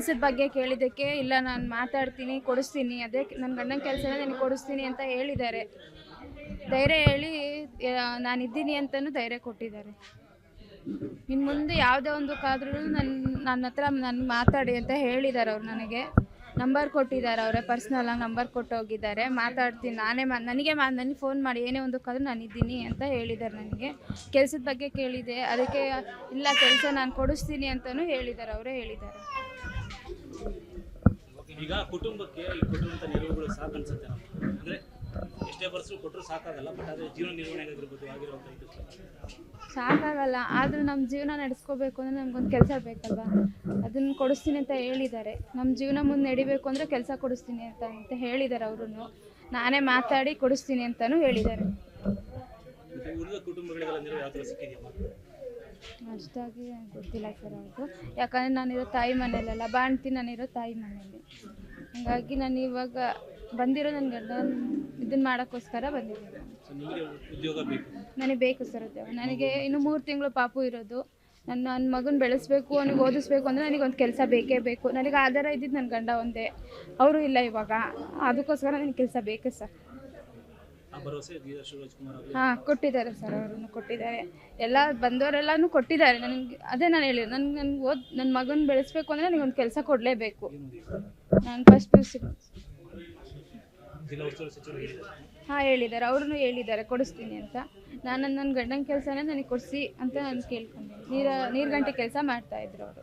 ಕೆಲಸದ ಬಗ್ಗೆ ಕೇಳಿದ್ದಕ್ಕೆ, ಇಲ್ಲ, ನಾನು ಮಾತಾಡ್ತೀನಿ, ಕೊಡಿಸ್ತೀನಿ, ಅದೇ ನನ್ನ ಗಂಡನ ಕೆಲಸ ನಿನಗೆ ಕೊಡಿಸ್ತೀನಿ ಅಂತ ಹೇಳಿದ್ದಾರೆ. ಧೈರ್ಯ ಹೇಳಿ ನಾನು ಇದ್ದೀನಿ ಅಂತಲೂ ಧೈರ್ಯ ಕೊಟ್ಟಿದ್ದಾರೆ. ಇನ್ನು ಮುಂದೆ ಯಾವುದೇ ಒಂದು ಕಾದ್ರೂ ನನ್ನ ನನ್ನ ಹತ್ರ ನಾನು ಮಾತಾಡಿ ಅಂತ ಹೇಳಿದ್ದಾರೆ ಅವ್ರು ನನಗೆ. ನಂಬರ್ ಕೊಟ್ಟಿದ್ದಾರೆ, ಅವರೇ ಪರ್ಸ್ನಲಾಗಿ ನಂಬರ್ ಕೊಟ್ಟು ಹೋಗಿದ್ದಾರೆ. ಮಾತಾಡ್ತೀನಿ, ನಾನೇ ಮಾ, ನನಗೆ ಮಾ, ನನಗೆ ಫೋನ್ ಮಾಡಿ, ಏನೇ ನಾನು ಇದ್ದೀನಿ ಅಂತ ಹೇಳಿದ್ದಾರೆ ನನಗೆ. ಕೆಲಸದ ಬಗ್ಗೆ ಕೇಳಿದೆ, ಅದಕ್ಕೆ, ಇಲ್ಲ, ಕೆಲಸ ನಾನು ಕೊಡಿಸ್ತೀನಿ ಅಂತಲೂ ಹೇಳಿದ್ದಾರೆ, ಅವರೇ ಹೇಳಿದ್ದಾರೆ. ಈಗ ಕುಟುಂಬಕ್ಕೆ ಈ ಕೊಟ್ಟಿರುವಂಥ ನೆರವುಗಳು ಸಾಕು ಅನ್ಸುತ್ತೆ ನಮ್ಗೆ. ಅಂದ್ರೆ ಎಷ್ಟೇ ವರ್ಷ ಕೊಟ್ಟರು ಸಾಕಾಗಲ್ಲ ಬಟ್ ಅದೇ ಜೀವನ ನಿರ್ವಹಣೆ ಆಗಿರ್ಬೋದು ಆಗಿರುವಂಥ ಇದು. ಸಾಕಾಗಲ್ಲ ಆದರೂ ನಮ್ಮ ಜೀವನ ನಡೆಸ್ಕೋಬೇಕು ಅಂದರೆ ನಮ್ಗೊಂದು ಕೆಲಸ ಬೇಕಲ್ವಾ? ಅದನ್ನು ಕೊಡಿಸ್ತೀನಿ ಅಂತ ಹೇಳಿದ್ದಾರೆ. ನಮ್ಮ ಜೀವನ ಮುಂದೆ ನಡಿಬೇಕು ಅಂದರೆ ಕೆಲಸ ಕೊಡಿಸ್ತೀನಿ ಅಂತ ಅಂತ ಹೇಳಿದ್ದಾರೆ ಅವರು ನಾನೇ ಮಾತಾಡಿ ಕೊಡಿಸ್ತೀನಿ ಅಂತಲೂ ಹೇಳಿದ್ದಾರೆ. ಮತ್ತೆ ಉಳಿದ ಕುಟುಂಬಗಳಿಗೆಲ್ಲ ನೆರವು ಯಾವ ಥರ ಸಿಕ್ಕಿದೆಯಮ್ಮ? ಅಷ್ಟಾಗಿ ಗೊತ್ತಿಲ್ಲ ಸರ್ ಅವರು ಯಾಕಂದರೆ ನಾನಿರೋ ತಾಯಿ ಮನೇಲೆಲ್ಲ ಬಾಣ್ತಿ ನಾನಿರೋ ತಾಯಿ ಮನೇಲಿ ಹಾಗಾಗಿ ನಾನು ಇವಾಗ ಬಂದಿರೋ ನನ್ನ ಗಂಡ ಇದನ್ನ ಮಾಡೋಕ್ಕೋಸ್ಕರ ಬಂದಿದ್ದೀನಿ. ಸೊ ನಿಮಗೆ ಉದ್ಯೋಗ ಬೇಕು. ನನಗೆ ಬೇಕು ಸರ್ ಉದ್ಯೋಗ. ನನಗೆ ಇನ್ನು ಮೂರು ತಿಂಗಳು ಪಾಪು ಇರೋದು. ನನ್ನ ನನ್ನ ಮಗನ ಬೆಳೆಸ್ಬೇಕು ಅವ್ನಿಗೆ ಓದಿಸ್ಬೇಕು ಅಂದರೆ ನನಗೆ ಒಂದು ಕೆಲಸ ಬೇಕೇ ಬೇಕು. ನನಗೆ ಆಧಾರ ಇದ್ದಿದ್ದು ನನ್ನ ಗಂಡ ಒಂದೇ. ಅವರು ಇಲ್ಲ ಇವಾಗ. ಅದಕ್ಕೋಸ್ಕರ ನನಗೆ ಕೆಲಸ ಬೇಕು ಸರ್. ಹಾಂ ಕೊಟ್ಟಿದ್ದಾರೆ ಸರ್ ಅವರು ಕೊಟ್ಟಿದ್ದಾರೆ. ಎಲ್ಲ ಬಂದವರೆಲ್ಲಾನು ಕೊಟ್ಟಿದ್ದಾರೆ. ನನಗೆ ಅದೇ ನಾನು ಹೇಳಿ ನನ್ಗೆ ನನ್ಗೆ ಓದ್ ನನ್ನ ಮಗನ ಬೆಳೆಸ್ಬೇಕು ಅಂದ್ರೆ ನನಗೆ ಒಂದು ಕೆಲಸ ಕೊಡಲೇಬೇಕು. ನಾನು ಫಸ್ಟ್ ಪಿ ಹಾಂ ಹೇಳಿದ್ದಾರೆ. ಅವ್ರೂ ಹೇಳಿದ್ದಾರೆ ಕೊಡಿಸ್ತೀನಿ ಅಂತ. ನಾನು ನನ್ನ ಗಂಡನ ಕೆಲಸನೇ ನನಗೆ ಕೊಡಿಸಿ ಅಂತ ನಾನು ಕೇಳ್ಕೊಂಡೆ. ನೀರ ನೀರು ಗಂಟೆ ಕೆಲಸ ಮಾಡ್ತಾಯಿದ್ರು ಅವರು.